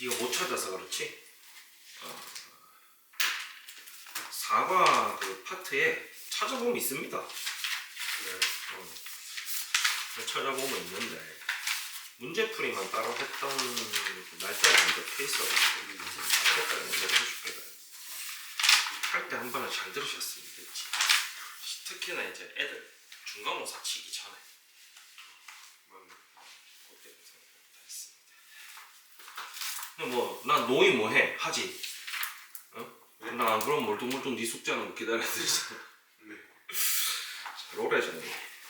네가 못 찾아서 그렇지. 어, 사과 그 파트에 찾아보면 있습니다. 네. 어. 찾아보면 있는데 문제풀이만 따로 했던 그 날짜가 안 적혀 있어가지고 날짜까지는 내려주실 거예요. 할때 한 번은 잘 들으셨으면 됐지. 특히나 이제 애들 중간고사 치기 전에 맞네. 그때 생각합니다. 했습니다. 근데 뭐난 노이 뭐해 하지. 어? 네? 나안 그러면 멀뚱멀뚱 네 숙제하는 거 기다려야 되지. 네. 자, 롤의 정리.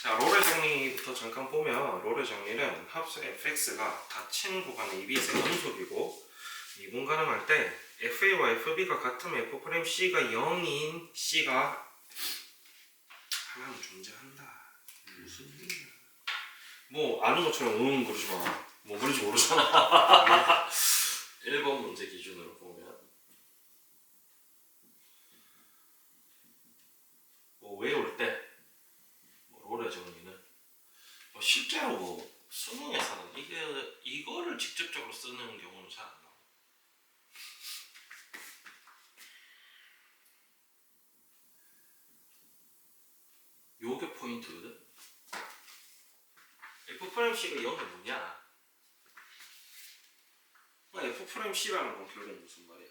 자, 롤의 정리부터 잠깐 보면 롤의 정리는 합수 fx가 닫힌 구간의 EBS의 연속이고 미분 가능할 때 FA와 FB가 같으면 F'C가 0인 C가 하나는 존재한다. 무슨 일이야? 뭐 아는 것처럼 응 그러지 마. 뭐 그런지 모르잖아. 1번 문제 기준으로 보면 뭐 외울 때뭐 롤의 정리는 뭐 실제로 뭐 수능에서는 이게 이거를 직접적으로 쓰는 경우는 잘 안 나와. 요게 포인트거든. F 프라임 C가 0이 뭐냐? 뭐 F 프라임 C라는 건 결국 무슨 말이야?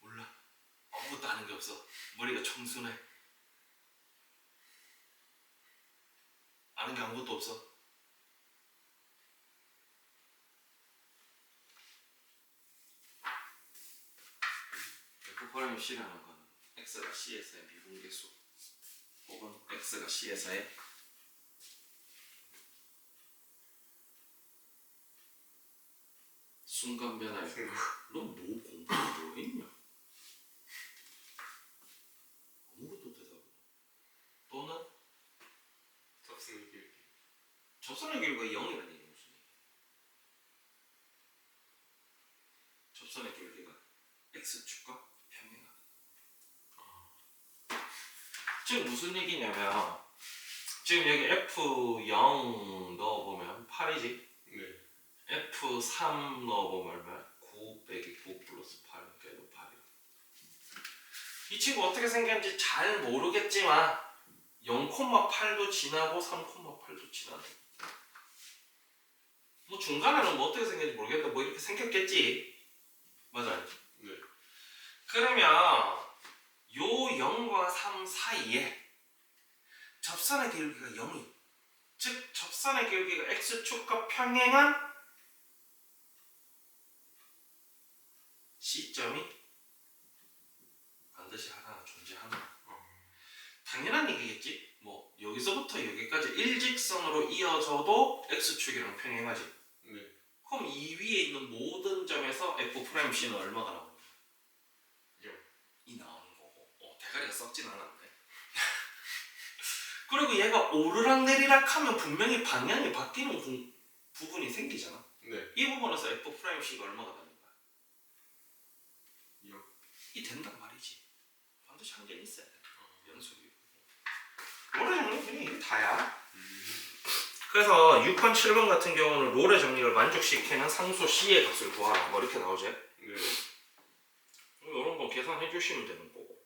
몰라. 아무것도 아는 게 없어. 머리가 청순해. 아는 게 아무것도 없어. F 프라임 C라는 거는 X가 C에서의 미분계수 혹은 X가 C에서의 순간 변화야. 넌뭐 공부 뭐 했냐? 아무것도 대답을. 또는 접근이 길게. 접선의 길이가 0이라는 얘기 무슨 얘기? 접선의 길이가 x축과 평행하다. 지금 무슨 얘기냐면 지금 여기 f0 넣어보면 8이지? 네. F3 넣어보면 얼마야? 9 빼기 9 플러스 8 그래도 8이야 이 친구 어떻게 생겼는지 잘 모르겠지만 0,8도 지나고 3,8도 지나네. 뭐 중간에는 뭐 어떻게 생겼는지 모르겠는데 뭐 이렇게 생겼겠지? 맞아요? 네. 그러면 요 0과 3 사이에 접선의 기울기가 0이. 즉 접선의 기울기가 x축과 평행한 시점이 반드시 하나 존재한다. 당연한 얘기겠지. 뭐 여기서부터 여기까지 일직선으로 이어져도 x축이랑 평행하지. 네. 그럼 이 위에 있는 모든 점에서 f 프라임 c는 얼마가 거야? 영. 이 나오는 거고. 어, 대가리가 썩진 않았네. 그리고 얘가 오르락 내리락 하면 분명히 방향이 바뀌는 부, 부분이 생기잖아. 네. 이 부분에서 f 프라임 c가 얼마가 되 이 된단 말이지. 반드시 한 개는 있어야 돼. 연속이. 롤의 정리 그냥 이게 다야. 그래서 6번, 7번 같은 경우는 롤의 정리를 만족시키는 상수 C의 값을 구하라. 뭐 이렇게 나오지. 네. 이런 거 계산해 주시면 되는 거고.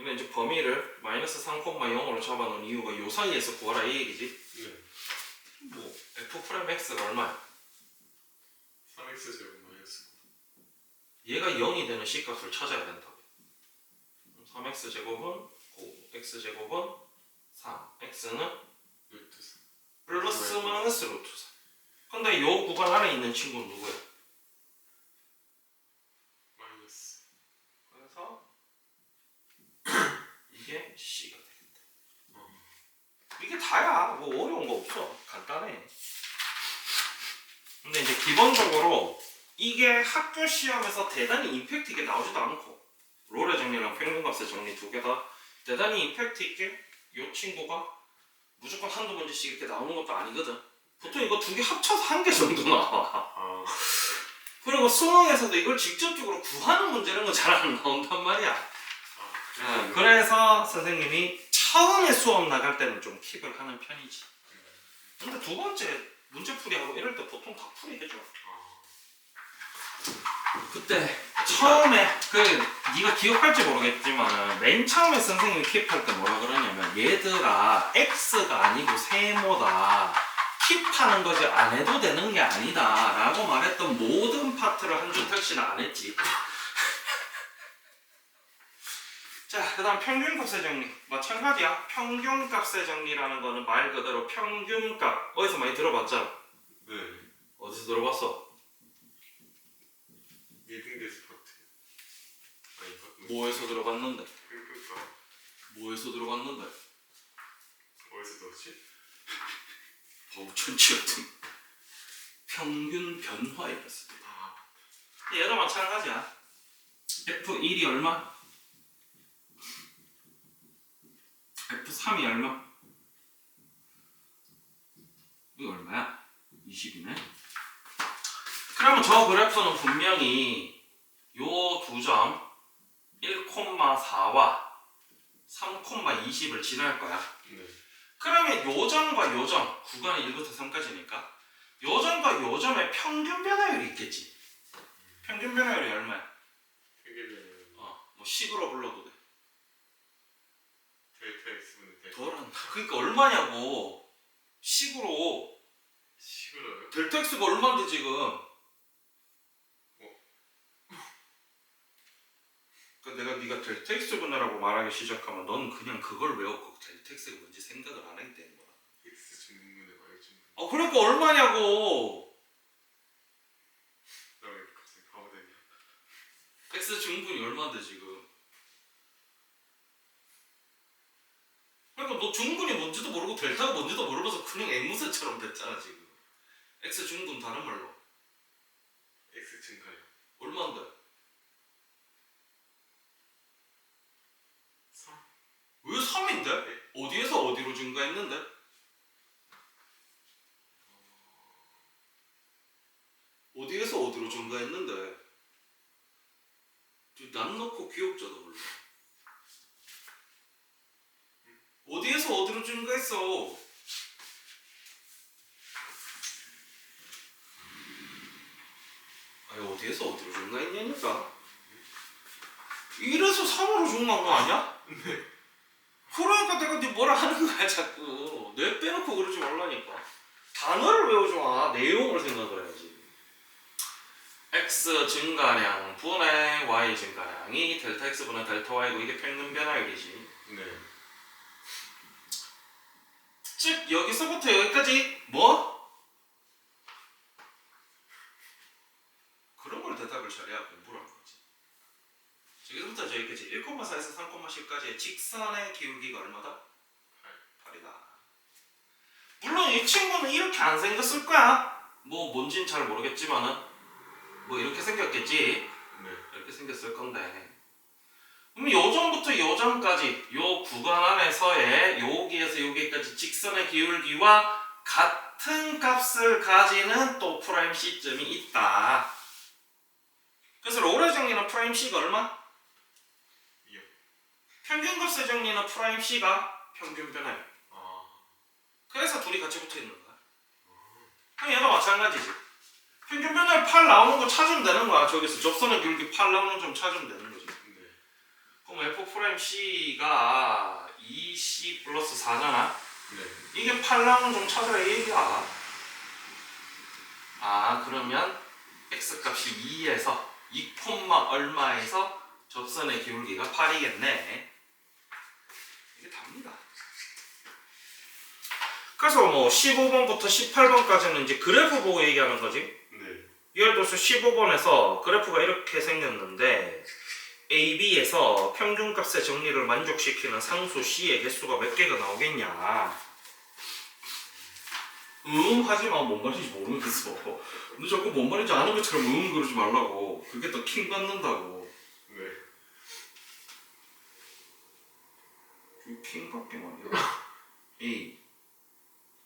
얘는 이제 범위를 마이너스 3,0으로 잡아놓은 이유가 요 사이에서 구하라 이 얘기지. 네. 뭐 f 프라임 x가 얼마야? 3x 제곱. 얘가 0이 되는 c 값을 찾아야 된다고. 3x 제곱은 9, x 제곱은 3, x는 루트 3. 플러스 마이너스 루트 4. 근데 요 구간 안에 있는 친구는 누구야? 마이너스. 그래서 이게 C가 되겠다. 이게 다야. 뭐 어려운 거 없어. 간단해. 근데 이제 기본적으로 이게 학교 시험에서 대단히 임팩트 있게 나오지도 않고 롤의 정리랑 평균값의 정리 두 개 다 대단히 임팩트 있게 이 친구가 무조건 한두 문제씩 이렇게 나오는 것도 아니거든. 보통 이거 두 개 합쳐서 한 개 정도 나와. 아. 그리고 수능에서도 이걸 직접적으로 구하는 문제라는 건 잘 안 나온단 말이야. 아. 어, 그래서 선생님이 처음에 수업 나갈 때는 좀 킵을 하는 편이지. 근데 두 번째 문제 풀이하고 이럴 때 보통 다 풀이해줘. 아, 그때 처음에 그 네가 기억할지 모르겠지만 맨 처음에 선생님이 킵할 때 뭐라 그러냐면 얘들아 x가 아니고 세모다. 킵하는 거지 안 해도 되는 게 아니다. 라고 말했던 모든 파트를 한준택 씨는 안 했지. 자 그 다음 평균값의 정리. 마찬가지야. 평균값의 정리라는 거는 말 그대로 평균값. 어디서 많이 들어봤잖아 네. 어디서 들어봤어? 리딩 스포트. 아닌가? 뭐에서 들어봤는데? 그러니까 뭐에서 들어봤는데? 어디서 들었지? 버우천치 같은 평균 변화율이었어. 아, 얘도 마찬가지야. F1이 얼마? F3이 얼마? 이거 얼마야? 20이네. 그러면 저 그래프는 분명히 요 두 점 1,4와 3,20을 지날 거야. 네. 그러면 요점과 요점 구간이 1부터 3까지니까 요점과 요점의 평균 변화율이 있겠지. 평균 변화율이 얼마야? 해결되는 어, 뭐 식으로 불러도 돼. 데이터 X분의 데이터 덜한다. 그러니까 얼마냐고. 식으로 식으로요? 델타 x가 얼마인데 지금? 그러니까 내가 네가 x 분해라고 말하기 시작하면 넌 그냥 그걸 외웠고 델타 x가 뭔지 생각을 안 하게 되는 거야. X 증분의 Y 증분. 어 그러니까 얼마냐고. 나왜 갑자기 바보 되냐? x 중분이 얼마인데 지금? 그러니까 너 중분이 뭔지도 모르고 델타가 뭔지도 모르면서 그냥 앵무새처럼 됐잖아 지금. x 중분 다른 말로 X 증가요. 얼마인데? 3. 왜 3인데? 어디에서 어디로 증가했는데? 어디에서 어디로 증가했는데? 남 놓고 귀엽잖아 원래 어디에서 어디로 증가했어? 아니 어디에서 어디로 증가했냐니까 이래서 3으로 증가한 거 아니야? 그러니까 내가 네 뭐라 하는 거야 자꾸. 뇌 빼놓고 그러지 말라니까. 단어를 외우지 마 내용을 생각을 해야지. X 증가량 분의 y 증가량이 델타 x 분의 델타 y고 이게 평균 변화율이지. 네. 즉 여기서부터 여기까지 뭐? 그런 걸 대답을 잘해야 거지 여기서부터 저기까지 1,4에서 3,10까지의 직선의 기울기가 얼마다? 8이다 물론 이 친구는 이렇게 안 생겼을 거야 뭐 뭔진 잘 모르겠지만은 뭐 이렇게 생겼겠지 네. 이렇게 생겼을 건데 그럼 요점부터 요점까지 요 구간 안에서의 여기에서 여기까지 직선의 기울기와 같은 값을 가지는 또 프라임 C점이 있다 그래서 로레 정리는 프라임 C가 얼마? 평균값의 정리는 프라임 C가 평균 변화율 아. 그래서 둘이 같이 붙어 있는 거야 그럼 얘도 마찬가지지 평균 변화율 8 나오는 거 찾으면 되는 거야 저기서 접선의 기울기 8 나오는 점 찾으면 되는 거지 네. 그럼 f 프라임 c가 2c 플러스 4잖아. 네. 이게 8 나오는 좀 찾으라 이 얘기야. 아 그러면 x 값이 2에서 2 콤마 얼마에서 접선의 기울기가 8이겠네. 이게 답니다. 그래서 뭐 15번부터 18번까지는 이제 그래프 보고 얘기하는 거지. 네. 예를 들어서 15번에서 그래프가 이렇게 생겼는데 AB에서 평균값의 정리를 만족시키는 상수 C의 개수가 몇 개가 나오겠냐 음 하지 마 뭔 말인지 모르겠어 너 자꾸 뭔 말인지 아는 것처럼 음 그러지 말라고 그게 더 킹 받는다고 네. 이 핑퐁핑은 뭐, 뭐, A,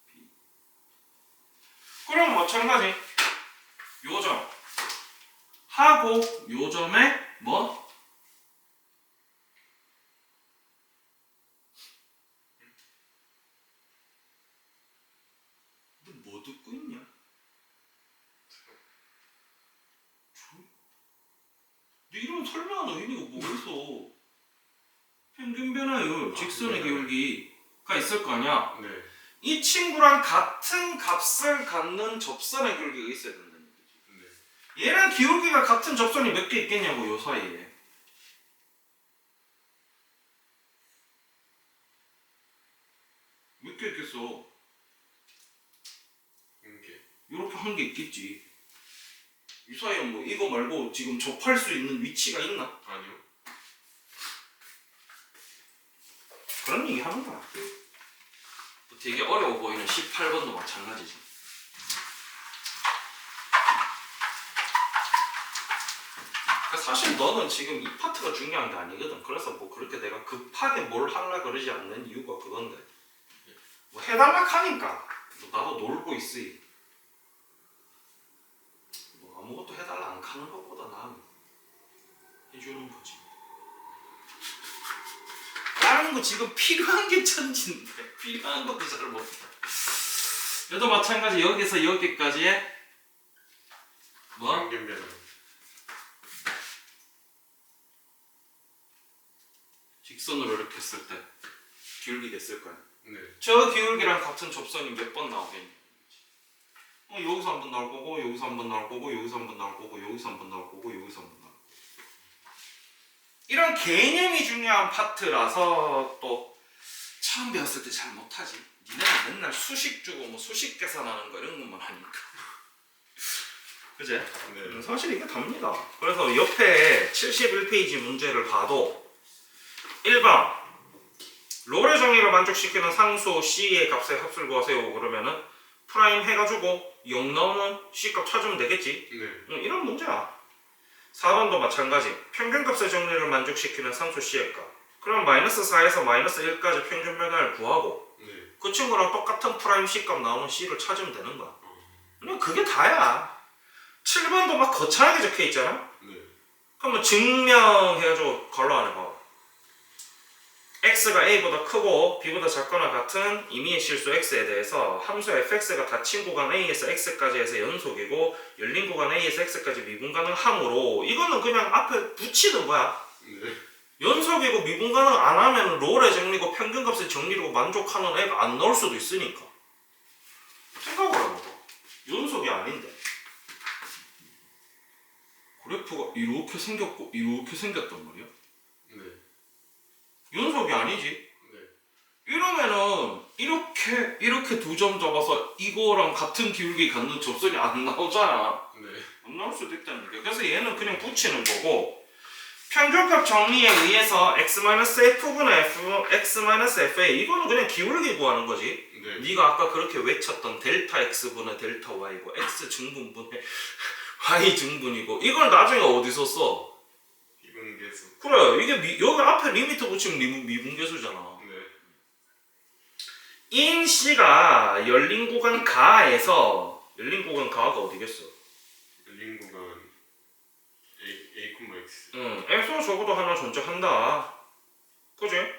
B. 그럼 뭐, 마찬가지. 요점. 하고 요점에 뭐? 너 뭐 듣고 있냐? 너 이러면 설마 너희는 이거 뭐겠어? 평균 변화율, 직선의 기울기가 있을 거 아니야. 네. 이 친구랑 같은 값을 갖는 접선의 기울기가 있어야 된다는 얘기지. 네. 얘랑 기울기가 같은 접선이 몇 개 있겠냐고 요 사이에. 몇 개 있겠어? 이렇게 한 게 있겠지. 이 사이에 뭐 이거 말고 지금 접할 수 있는 위치가 있나? 아니요. 그런 얘기 하는 거야. 되게 어려워 보이는 18번도 마찬가지지. 그러니까 사실 너는 지금 이 파트가 중요한 게 아니거든. 그래서 뭐 그렇게 내가 급하게 뭘 하려 그러지 않는 이유가 그건데. 뭐 해달라 하니까. 뭐 나도 놀고 있으니. 뭐 아무것도 해달라 안 하는 것보다 나은 해주는 거지. 거 지금 필요한 게 천진데 필요한 것도 잘 못해. 얘도 마찬가지 여기서 여기까지의 뭐 평균 변화. 직선으로 이렇게 했을 때 기울기 됐을 거야. 네. 저 기울기랑 같은 접선이 몇 번 나오겠니? 어, 여기서 한 번 나올 거고 여기서 한 번 나올 거고 여기서 한 번 나올 거고 여기서 한 번 나올 거고 여기서 한 번 나올 거고 이런 개념이 중요한 파트라서 또 처음 배웠을 때 잘 못하지 니네는 맨날 수식 주고 뭐 수식 계산하는 거 이런 것만 하니까 그제? 네. 사실 이게 답니다. 그래서 옆에 71페이지 문제를 봐도 1번 롤의 정의를 만족시키는 상수 C의 값의 합을 구하세요. 그러면은 프라임 해가지고 0 나오는 C값 찾으면 되겠지. 네. 응, 이런 문제야. 4번도 마찬가지. 평균값의 정리를 만족시키는 상수 C의 값. 그럼 마이너스 4에서 마이너스 1까지 평균 변화를 구하고 네. 그 친구랑 똑같은 프라임 C값 나오는 C를 찾으면 되는 거야. 그냥 그게 다야. 7번도 막 거창하게 적혀 있잖아. 네. 그러면 증명해가지고 걸러 안에 봐. X가 a보다 크고 b보다 작거나 같은 임의의 실수 x에 대해서 함수 fx가 닫힌 구간 a에서 x까지 해서 연속이고 열린 구간 a에서 x까지 미분 가능하므로 이거는 그냥 앞에 붙이는 거야. 네. 연속이고 미분 가능 안 하면 롤의 정리고 평균값의 정리로 만족하는 애가 안 나올 수도 있으니까. 생각을 해봐봐. 연속이 아닌데. 그래프가 이렇게 생겼고 이렇게 생겼단 말이야. 네. 연속이 아니지. 네. 이러면은 이렇게 이렇게 두 점 잡아서 이거랑 같은 기울기 갖는 접선이 안 나오잖아. 네. 안 나올 수도 있다는 얘기야. 그래서 얘는 그냥 붙이는 거고 평균값 정리에 의해서 x-f분의 f, x-fa 이거는 그냥 기울기 구하는 거지. 네. 네가 아까 그렇게 외쳤던 델타 x분의 델타 y고 x 증분분의 y 증분이고 이걸 나중에 어디서 써? 계속. 그래 이게 미, 여기 앞에 리미트 붙이면 미분, 미분계수잖아. 네. 인 C가 열린 구간 가에서 열린 구간 가가 어디겠어? 열린 구간 A A X. 응, X는 적어도 하나 존재한다. 그지? 네.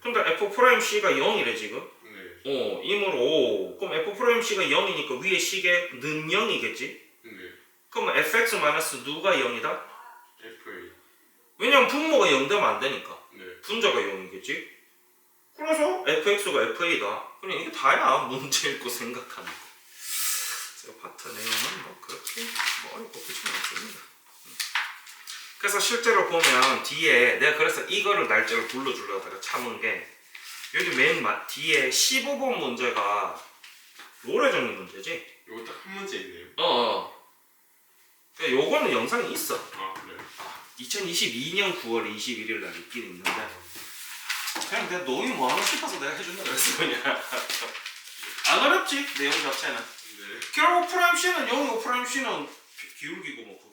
근데 F 프라임 C가 0이래 지금. 네. 어, 이므로 그럼 F 프라임 C가 0이니까 위에 C의 는 0이겠지? 네. 그러면 fx 마이너스 누가 0이다? F. 왜냐면 분모가 0 되면 안 되니까. 네. 분자가 0이겠지? 그래서 fx가 fa다. 그냥 이게 다야 문제 읽고 생각하는 거. 제가 파트 내용은 뭐 그렇게 뭐 어렵고 그렇지 않습니다. 음. 그래서 실제로 보면 뒤에 내가 그래서 이거를 날짜를 불러주려다가 참은 게 여기 맨 마- 뒤에 15번 문제가 정리 문제지? 이거 딱 한 문제 있네요. 어, 어. 그러니까 요거는 영상이 있어. 아 네. 2022년 9월 21일 날 있긴 있는데 그냥 내가 노이 뭐하고 싶어서 내가 해준다 그랬어 그냥 안 어렵지 내용 자체는 네. 결국 프라임 C는 0이고 프라임 기- 기울기고 뭐